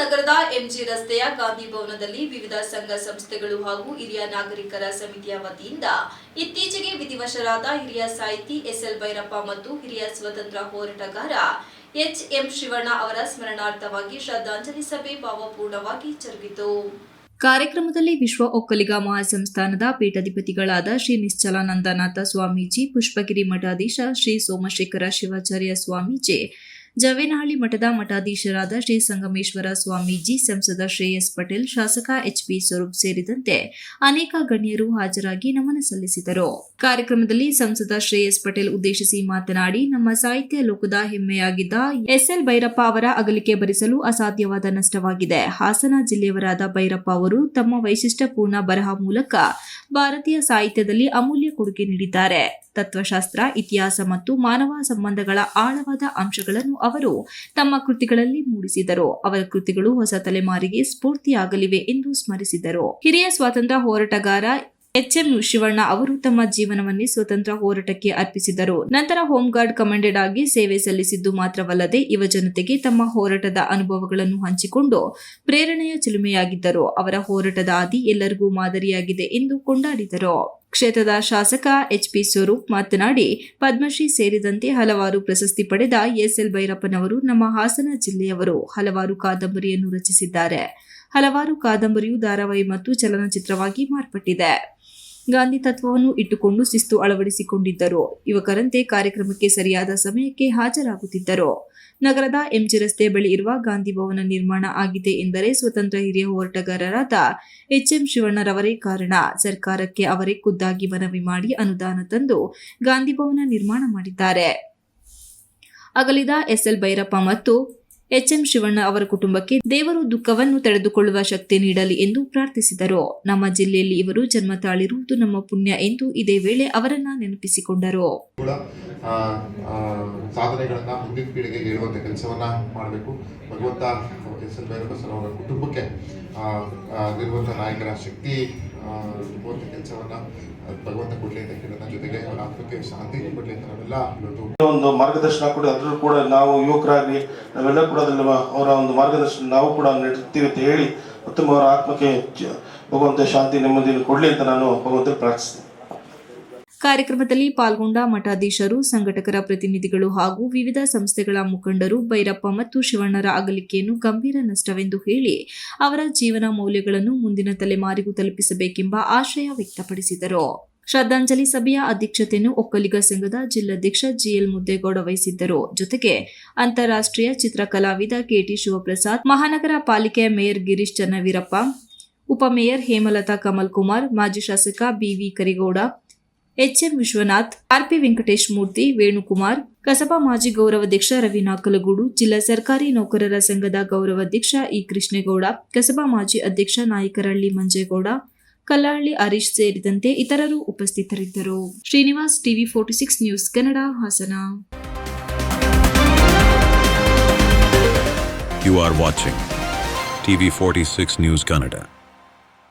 ನಗರದ ಎಂಜಿ ರಸ್ತೆಯ ಗಾಂಧಿ ಭವನದಲ್ಲಿ ವಿವಿಧ ಸಂಘ ಸಂಸ್ಥೆಗಳು ಹಾಗೂ ಹಿರಿಯ ನಾಗರಿಕರ ಸಮಿತಿಯ ವತಿಯಿಂದ ಇತ್ತೀಚೆಗೆ ವಿಧಿವಶರಾದ ಹಿರಿಯ ಸಾಹಿತಿ ಎಸ್ ಎಲ್ ಭೈರಪ್ಪ ಮತ್ತು ಹಿರಿಯ ಸ್ವತಂತ್ರ ಹೋರಾಟಗಾರ ಎಚ್ ಎಂ ಶಿವಣ್ಣ ಅವರ ಸ್ಮರಣಾರ್ಥವಾಗಿ ಶ್ರದ್ಧಾಂಜಲಿ ಸಭೆ ಭಾವಪೂರ್ಣವಾಗಿ ಜರುಗಿತು. ಕಾರ್ಯಕ್ರಮದಲ್ಲಿ ವಿಶ್ವ ಒಕ್ಕಲಿಗ ಮಹಾಸಂಸ್ಥಾನದ ಪೀಠಾಧಿಪತಿಗಳಾದ ಶ್ರೀ ನಿಶ್ಚಲಾನಂದನಾಥ ಸ್ವಾಮೀಜಿ, ಪುಷ್ಪಗಿರಿ ಮಠಾಧೀಶ ಶ್ರೀ ಸೋಮಶೇಖರ ಶಿವಾಚಾರ್ಯ ಸ್ವಾಮೀಜಿ ಜವೇನಹಳ್ಳಿ ಮಠದ ಮಠಾಧೀಶರಾದ ಶ್ರೀ ಸಂಗಮೇಶ್ವರ ಸ್ವಾಮೀಜಿ, ಸಂಸದ ಶ್ರೇಯಸ್ ಪಟೇಲ್, ಶಾಸಕ ಎಚ್ ಪಿ ಸ್ವರೂಪ್ ಸೇರಿದಂತೆ ಅನೇಕ ಗಣ್ಯರು ಹಾಜರಾಗಿ ನಮನ ಸಲ್ಲಿಸಿದರು. ಕಾರ್ಯಕ್ರಮದಲ್ಲಿ ಸಂಸದ ಶ್ರೇಯಸ್ ಪಟೇಲ್ ಉದ್ದೇಶಿಸಿ ಮಾತನಾಡಿ, ನಮ್ಮ ಸಾಹಿತ್ಯ ಲೋಕದ ಹೆಮ್ಮೆಯಾಗಿದ್ದ ಎಸ್ಎಲ್ ಭೈರಪ್ಪ ಅವರ ಅಗಲಿಕೆ ಭರಿಸಲು ಅಸಾಧ್ಯವಾದ ನಷ್ಟವಾಗಿದೆ. ಹಾಸನ ಜಿಲ್ಲೆಯವರಾದ ಭೈರಪ್ಪ ಅವರು ತಮ್ಮ ವೈಶಿಷ್ಟ್ಯಪೂರ್ಣ ಬರಹ ಮೂಲಕ ಭಾರತೀಯ ಸಾಹಿತ್ಯದಲ್ಲಿ ಅಮೂಲ್ಯ ಕೊಡುಗೆ ನೀಡಿದ್ದಾರೆ. ತತ್ವಶಾಸ್ತ್ರ, ಇತಿಹಾಸ ಮತ್ತು ಮಾನವ ಸಂಬಂಧಗಳ ಆಳವಾದ ಅಂಶಗಳನ್ನು ಅವರು ತಮ್ಮ ಕೃತಿಗಳಲ್ಲಿ ಮೂಡಿಸಿದರು. ಅವರ ಕೃತಿಗಳು ಹೊಸ ತಲೆಮಾರಿಗೆ ಸ್ಫೂರ್ತಿಯಾಗಲಿವೆ ಎಂದು ಸ್ಮರಿಸಿದರು. ಹಿರಿಯ ಸ್ವಾತಂತ್ರ್ಯ ಹೋರಾಟಗಾರ ಎಚ್ ಎಂ ಶಿವಣ್ಣ ಅವರು ತಮ್ಮ ಜೀವನವನ್ನೇ ಸ್ವತಂತ್ರ ಹೋರಾಟಕ್ಕೆ ಅರ್ಪಿಸಿದರು. ನಂತರ ಹೋಂಗಾರ್ಡ್ ಕಮಾಂಡೆಡ್ ಆಗಿ ಸೇವೆ ಸಲ್ಲಿಸಿದ್ದು ಮಾತ್ರವಲ್ಲದೆ ಯುವ ಜನತೆಗೆ ತಮ್ಮ ಹೋರಾಟದ ಅನುಭವಗಳನ್ನು ಹಂಚಿಕೊಂಡು ಪ್ರೇರಣೆಯ ಚಿಲುಮೆಯಾಗಿದ್ದರು. ಅವರ ಹೋರಾಟದ ಆದಿ ಎಲ್ಲರಿಗೂ ಮಾದರಿಯಾಗಿದೆ ಎಂದು ಕೊಂಡಾಡಿದರು. ಕ್ಷೇತ್ರದ ಶಾಸಕ ಎಚ್ ಪಿ ಸ್ವರೂಪ್ ಮಾತನಾಡಿ, ಪದ್ಮಶ್ರೀ ಸೇರಿದಂತೆ ಹಲವಾರು ಪ್ರಶಸ್ತಿ ಪಡೆದ ಎಸ್ಎಲ್ ಭೈರಪ್ಪನವರು ನಮ್ಮ ಹಾಸನ ಜಿಲ್ಲೆಯವರು ಹಲವಾರು ಕಾದಂಬರಿಯನ್ನು ರಚಿಸಿದ್ದಾರೆ. ಹಲವಾರು ಕಾದಂಬರಿಯು ಧಾರಾವಾಹಿ ಮತ್ತು ಚಲನಚಿತ್ರವಾಗಿ ಮಾರ್ಪಟ್ಟಿದೆ. ಗಾಂಧಿ ತತ್ವವನ್ನು ಇಟ್ಟುಕೊಂಡು ಶಿಸ್ತು ಅಳವಡಿಸಿಕೊಂಡಿದ್ದರು. ಯುವಕರಂತೆ ಕಾರ್ಯಕ್ರಮಕ್ಕೆ ಸರಿಯಾದ ಸಮಯಕ್ಕೆ ಹಾಜರಾಗುತ್ತಿದ್ದರು. ನಗರದ ಎಂಜಿ ರಸ್ತೆ ಬಳಿ ಇರುವ ಗಾಂಧಿ ಭವನ ನಿರ್ಮಾಣ ಆಗಿದೆ ಎಂದರೆ ಸ್ವತಂತ್ರ ಹಿರಿಯ ಹೋರಾಟಗಾರರಾದ ಎಚ್ ಎಂ ಶಿವಣ್ಣರವರೇ ಕಾರಣ. ಸರ್ಕಾರಕ್ಕೆ ಅವರೇ ಖುದ್ದಾಗಿ ಮನವಿ ಮಾಡಿ ಅನುದಾನ ತಂದು ಗಾಂಧಿ ಭವನ ನಿರ್ಮಾಣ ಮಾಡಿದ್ದಾರೆ. ಅಗಲಿದ ಎಸ್ಎಲ್ ಭೈರಪ್ಪ ಮತ್ತು ಎಚ್ ಎಂ ಶಿವಣ್ಣ ಅವರ ಕುಟುಂಬಕ್ಕೆ ದೇವರು ದುಃಖವನ್ನು ತಡೆದುಕೊಳ್ಳುವ ಶಕ್ತಿ ನೀಡಲಿ ಎಂದು ಪ್ರಾರ್ಥಿಸಿದರು. ನಮ್ಮ ಜಿಲ್ಲೆಯಲ್ಲಿ ಇವರು ಜನ್ಮ ತಾಳಿರುವುದು ನಮ್ಮ ಪುಣ್ಯ ಎಂದು ಇದೇ ವೇಳೆ ಅವರನ್ನ ನೆನಪಿಸಿಕೊಂಡರು. ಸಾಧನೆಗಳನ್ನ ಮುಂದಿನ ಪೀಳಿಗೆಗೆ ಹೇಳುವಂಥ ಕೆಲಸವನ್ನ ಮಾಡಬೇಕು. ಭಗವಂತ ಎಸ್ ಎಲ್ ಭೈರಪ್ಪ ಸರ್ ಅವರ ಕುಟುಂಬಕ್ಕೆ ನಾಯಕರ ಶಕ್ತಿ ಕೆಲಸವನ್ನ ಭಗವಂತ ಕೊಡ್ಲಿ ಅಂತ ಕೇಳೋಣ ಜೊತೆಗೆ, ಅವರ ಆತ್ಮಕ್ಕೆ ಶಾಂತಿ ಅಂತ ನಾವೆಲ್ಲ ಒಂದು ಮಾರ್ಗದರ್ಶನ ಕೂಡ ಅದ್ರಲ್ಲೂ ಕೂಡ ನಾವು ಯುವಕರಾಗಿ ನಾವೆಲ್ಲ ಕೂಡ ಅದ್ರಲ್ಲಿ ಅವರ ಒಂದು ಮಾರ್ಗದರ್ಶನ ನಾವು ಕೂಡ ನೀಡುತ್ತೀವಿ ಅಂತ ಹೇಳಿ ಉತ್ತಮ ಅವರ ಆತ್ಮಕ್ಕೆ ಭಗವಂತ ಶಾಂತಿ ನೆಮ್ಮದಿಯನ್ನು ಕೊಡಲಿ ಅಂತ ನಾನು ಭಗವಂತ ಪ್ರಾರ್ಥಿಸ್ತೇನೆ. ಕಾರ್ಯಕ್ರಮದಲ್ಲಿ ಪಾಲ್ಗೊಂಡ ಮಠಾಧೀಶರು, ಸಂಘಟಕರ ಪ್ರತಿನಿಧಿಗಳು ಹಾಗೂ ವಿವಿಧ ಸಂಸ್ಥೆಗಳ ಮುಖಂಡರು ಭೈರಪ್ಪ ಮತ್ತು ಶಿವಣ್ಣರ ಅಗಲಿಕೆಯನ್ನು ಗಂಭೀರ ನಷ್ಟವೆಂದು ಹೇಳಿ ಅವರ ಜೀವನ ಮೌಲ್ಯಗಳನ್ನು ಮುಂದಿನ ತಲೆಮಾರಿಗೂ ತಲುಪಿಸಬೇಕೆಂಬ ಆಶಯ ವ್ಯಕ್ತಪಡಿಸಿದರು. ಶ್ರದ್ಧಾಂಜಲಿ ಸಭೆಯ ಅಧ್ಯಕ್ಷತೆಯನ್ನು ಒಕ್ಕಲಿಗ ಸಂಘದ ಜಿಲ್ಲಾಧ್ಯಕ್ಷ ಜಿಎಲ್ ಮುದ್ದೇಗೌಡ ವಹಿಸಿದ್ದರು. ಜೊತೆಗೆ ಅಂತಾರಾಷ್ಟ್ರೀಯ ಚಿತ್ರಕಲಾವಿದ ಕೆಟಿ ಶಿವಪ್ರಸಾದ್, ಮಹಾನಗರ ಪಾಲಿಕೆಯ ಮೇಯರ್ ಗಿರೀಶ್ ಚನ್ನವೀರಪ್ಪ ಉಪಮೇಯರ್ ಹೇಮಲತಾ ಕಮಲ್ ಕುಮಾರ್ ಮಾಜಿ ಶಾಸಕ B V Karigowda H M Vishwanath, R P Venkatesh Murthy, Venukumar, Kasaba ಮಾಜಿ ಗೌರವಾಧ್ಯಕ್ಷ ರವಿ ನಾಕಲಗೂಡು, ಜಿಲ್ಲಾ ಸರ್ಕಾರಿ ನೌಕರರ ಸಂಘದ ಗೌರವಾಧ್ಯಕ್ಷ ಇ ಕೃಷ್ಣೇಗೌಡ, ಕಸಬಾ ಮಾಜಿ ಅಧ್ಯಕ್ಷ ನಾಯಕರಹಳ್ಳಿ ಮಂಜೇಗೌಡ ಕಲ್ಲಹಳ್ಳಿ ಹರೀಶ್ ಸೇರಿದಂತೆ ಇತರರು ಉಪಸ್ಥಿತರಿದ್ದರು Srinivas TV forty six news Kannada Hassan You are watching forty 46 News Kannada.